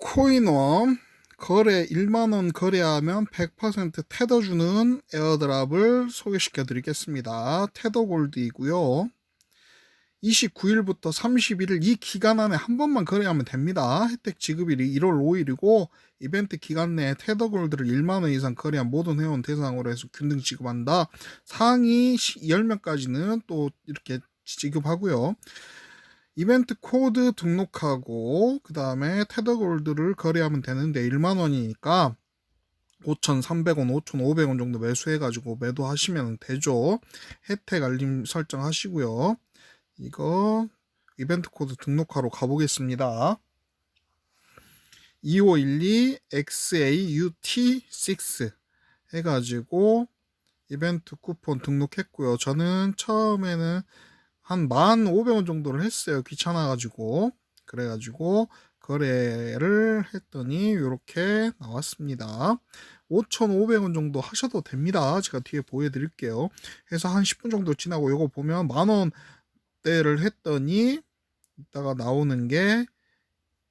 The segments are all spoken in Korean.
코인원 거래 1만원 거래하면 100% 테더 주는 에어드랍을 소개시켜 드리겠습니다. 테더 골드이고요. 29일부터 31일 이 기간 안에 한 번만 거래하면 됩니다. 혜택 지급일이 1월 5일이고 이벤트 기간 내에 테더 골드를 1만 원 이상 거래한 모든 회원 대상으로 해서 균등 지급한다. 상위 10명까지는 또 이렇게 지급하고요. 이벤트 코드 등록하고 그 다음에 테더 골드를 거래하면 되는데 1만 원이니까 5,300원, 5,500원 정도 매수해가지고 매도하시면 되죠. 혜택 알림 설정하시고요. 이거 이벤트 코드 등록하러 가보겠습니다. 2512 XAUT6 해가지고 이벤트 쿠폰 등록했고요. 저는 처음에는 한 1,500원 정도를 했어요. 귀찮아가지고. 그래가지고 거래를 했더니 이렇게 나왔습니다. 5,500원 정도 하셔도 됩니다. 제가 뒤에 보여드릴게요. 해서 한 10분 정도 지나고 이거 보면 만원대를 했더니 이따가 나오는 게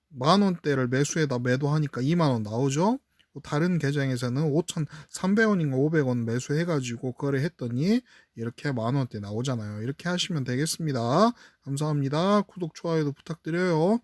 만원대를 매수에다 매도하니까 2만원 나오죠. 다른 계정에서는 5,300원인가 500원 매수해가지고 거래했더니 이렇게 만 원대 나오잖아요. 이렇게 하시면 되겠습니다. 감사합니다. 구독, 좋아요도 부탁드려요.